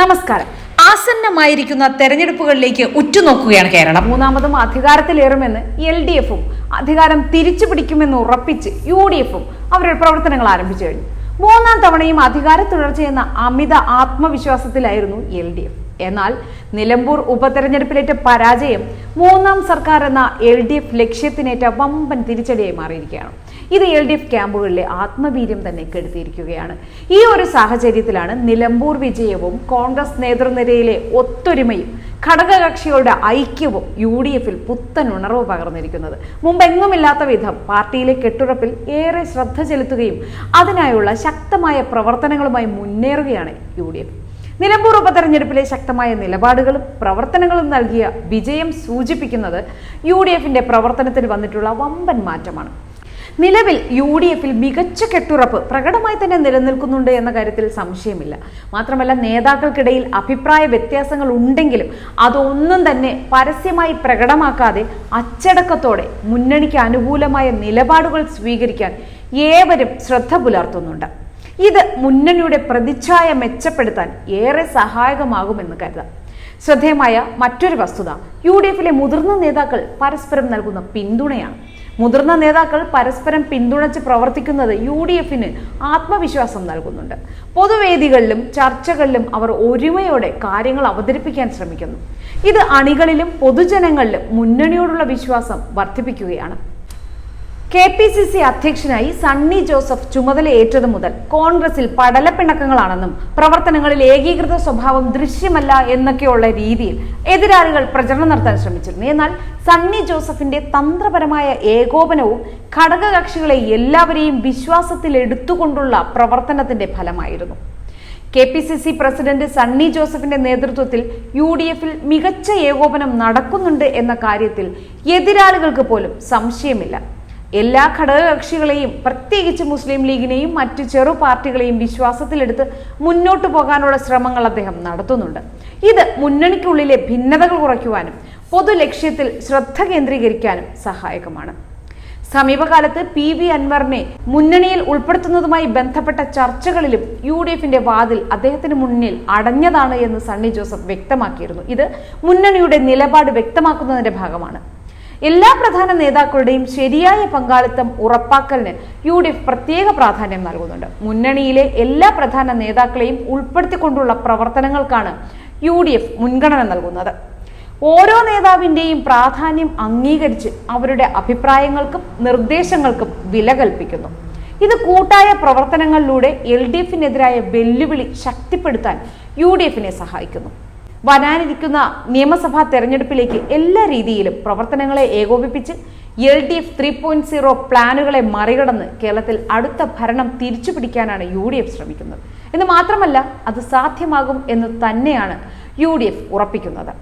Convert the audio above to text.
നമസ്കാരം. ആസന്നമായിരിക്കുന്ന തെരഞ്ഞെടുപ്പുകളിലേക്ക് ഉറ്റുനോക്കുകയാണ് കേരളം. മൂന്നാമതും അധികാരത്തിലേറുമെന്ന് L D എഫും അധികാരം തിരിച്ചു പിടിക്കുമെന്ന് ഉറപ്പിച്ച് യു ഡി എഫും അവരുടെ പ്രവർത്തനങ്ങൾ ആരംഭിച്ചു കഴിഞ്ഞു. മൂന്നാം തവണയും അധികാര തുടർച്ചയെന്ന അമിത ആത്മവിശ്വാസത്തിലായിരുന്നു എൽ ഡി എഫ് എന്നാൽ നിലമ്പൂർ ഉപതെരഞ്ഞെടുപ്പിലേറ്റ പരാജയം മൂന്നാം സർക്കാർ എന്ന എൽ ഡി എഫ് ലക്ഷ്യത്തിനേറ്റ വമ്പൻ തിരിച്ചടിയായി മാറിയിരിക്കുകയാണ്. ഇത് എൽ ഡി എഫ് ക്യാമ്പുകളിലെ ആത്മവീര്യം തന്നെ കെടുത്തിയിരിക്കുകയാണ്. ഈ ഒരു സാഹചര്യത്തിലാണ് നിലമ്പൂർ വിജയവും കോൺഗ്രസ് നേതൃനിരയിലെ ഒത്തൊരുമയും ഘടകകക്ഷികളുടെ ഐക്യവും യു ഡി എഫിൽ പുത്തൻ ഉണർവ് പകർന്നിരിക്കുന്നത്. മുമ്പെങ്ങുമില്ലാത്ത വിധം പാർട്ടിയിലെ കെട്ടുറപ്പിൽ ഏറെ ശ്രദ്ധ ചെലുത്തുകയും അതിനായുള്ള ശക്തമായ പ്രവർത്തനങ്ങളുമായി മുന്നേറുകയാണ് യു ഡി എഫ്. നിലമ്പൂർ ഉപതെരഞ്ഞെടുപ്പിലെ ശക്തമായ നിലപാടുകളും പ്രവർത്തനങ്ങളും നൽകിയ വിജയം സൂചിപ്പിക്കുന്നത് യു ഡി എഫിന്റെ പ്രവർത്തനത്തിൽ വന്നിട്ടുള്ള വമ്പൻ മാറ്റമാണ്. നിലവിൽ യു ഡി എഫിൽ മികച്ച കെട്ടുറപ്പ് പ്രകടമായി തന്നെ നിലനിൽക്കുന്നുണ്ട് എന്ന കാര്യത്തിൽ സംശയമില്ല. മാത്രമല്ല നേതാക്കൾക്കിടയിൽ അഭിപ്രായ വ്യത്യാസങ്ങൾ ഉണ്ടെങ്കിലും അതൊന്നും തന്നെ പരസ്യമായി പ്രകടമാക്കാതെ അച്ചടക്കത്തോടെ മുന്നണിക്ക് അനുകൂലമായ നിലപാടുകൾ സ്വീകരിക്കാൻ ഏവരും ശ്രദ്ധ പുലർത്തുന്നുണ്ട്. ഇത് മുന്നണിയുടെ പ്രതിച്ഛായ മെച്ചപ്പെടുത്താൻ ഏറെ സഹായകമാകുമെന്ന് കരുതാം. ശ്രദ്ധേയമായ മറ്റൊരു വസ്തുത യു ഡി എഫിലെ മുതിർന്ന നേതാക്കൾ പരസ്പരം നൽകുന്ന പിന്തുണയാണ്. മുതിർന്ന നേതാക്കൾ പരസ്പരം പിന്തുണച്ച് പ്രവർത്തിക്കുന്നത് യു ഡി എഫിന് ആത്മവിശ്വാസം നൽകുന്നുണ്ട്. പൊതുവേദികളിലും ചർച്ചകളിലും അവർ ഒരുമയോടെ കാര്യങ്ങൾ അവതരിപ്പിക്കാൻ ശ്രമിക്കുന്നു. ഇത് അണികളിലും പൊതുജനങ്ങളിലും മുന്നണിയോടുള്ള വിശ്വാസം വർദ്ധിപ്പിക്കുകയാണ്. കെ പി സി സി അധ്യക്ഷനായി സണ്ണി ജോസഫ് ചുമതലയേറ്റത് മുതൽ കോൺഗ്രസിൽ പടലപ്പിണക്കങ്ങളാണെന്നും പ്രവർത്തനങ്ങളിൽ ഏകീകൃത സ്വഭാവം ദൃശ്യമല്ല എന്നൊക്കെയുള്ള രീതിയിൽ എതിരാളികൾ പ്രചരണം നടത്താൻ ശ്രമിച്ചിരുന്നു. എന്നാൽ സണ്ണി ജോസഫിന്റെ തന്ത്രപരമായ ഏകോപനവും ഘടകകക്ഷികളെ എല്ലാവരെയും വിശ്വാസത്തിൽ എടുത്തുകൊണ്ടുള്ള പ്രവർത്തനത്തിന്റെ ഫലമായിരുന്നു. K P C C president Sunny ജോസഫിന്റെ നേതൃത്വത്തിൽ യു ഡി എഫിൽ മികച്ച ഏകോപനം നടക്കുന്നുണ്ട് എന്ന കാര്യത്തിൽ എതിരാളികൾക്ക് പോലും സംശയമില്ല. എല്ലാ ഘടകകക്ഷികളെയും പ്രത്യേകിച്ച് മുസ്ലിം ലീഗിനെയും മറ്റ് ചെറു പാർട്ടികളെയും വിശ്വാസത്തിലെടുത്ത് മുന്നോട്ടു പോകാനുള്ള ശ്രമങ്ങൾ അദ്ദേഹം നടത്തുന്നുണ്ട്. ഇത് മുന്നണിക്കുള്ളിലെ ഭിന്നതകൾ കുറയ്ക്കുവാനും പൊതു ലക്ഷ്യത്തിൽ ശ്രദ്ധ കേന്ദ്രീകരിക്കാനും സഹായകമാണ്. സമീപകാലത്ത് പി വി അൻവറിനെ മുന്നണിയിൽ ഉൾപ്പെടുത്തുന്നതുമായി ബന്ധപ്പെട്ട ചർച്ചകളിലും യു ഡി എഫിന്റെ വാതിൽ അദ്ദേഹത്തിന് മുന്നിൽ അടഞ്ഞതാണ് എന്ന് സണ്ണി ജോസഫ് വ്യക്തമാക്കിയിരുന്നു. ഇത് മുന്നണിയുടെ നിലപാട് വ്യക്തമാക്കുന്നതിന്റെ ഭാഗമാണ്. എല്ലാ പ്രധാന നേതാക്കളുടെയും ശരിയായ പങ്കാളിത്തം ഉറപ്പാക്കലിന് യു ഡി എഫ് പ്രത്യേക പ്രാധാന്യം നൽകുന്നുണ്ട്. മുന്നണിയിലെ എല്ലാ പ്രധാന നേതാക്കളെയും ഉൾപ്പെടുത്തിക്കൊണ്ടുള്ള പ്രവർത്തനങ്ങൾക്കാണ് യു ഡി എഫ് മുൻഗണന നൽകുന്നത്. ഓരോ നേതാവിന്റെയും പ്രാധാന്യം അംഗീകരിച്ച് അവരുടെ അഭിപ്രായങ്ങൾക്കും നിർദ്ദേശങ്ങൾക്കും വില കൽപ്പിക്കുന്നു. ഇത് കൂട്ടായ പ്രവർത്തനങ്ങളിലൂടെ എൽ ഡി എഫിനെതിരായ വെല്ലുവിളി ശക്തിപ്പെടുത്താൻ യു ഡി എഫിനെ സഹായിക്കുന്നു. വരാനിരിക്കുന്ന നിയമസഭാ തെരഞ്ഞെടുപ്പിലേക്ക് എല്ലാ രീതിയിലും പ്രവർത്തനങ്ങളെ ഏകോപിപ്പിച്ച് L D F three point zero പ്ലാനുകളെ മറികടന്ന് കേരളത്തിൽ അടുത്ത ഭരണം തിരിച്ചു പിടിക്കാനാണ് യു ഡി എഫ് ശ്രമിക്കുന്നത്. എന്ന് മാത്രമല്ല അത് സാധ്യമാകും എന്ന് തന്നെയാണ് യു ഡി എഫ് ഉറപ്പിക്കുന്നത്.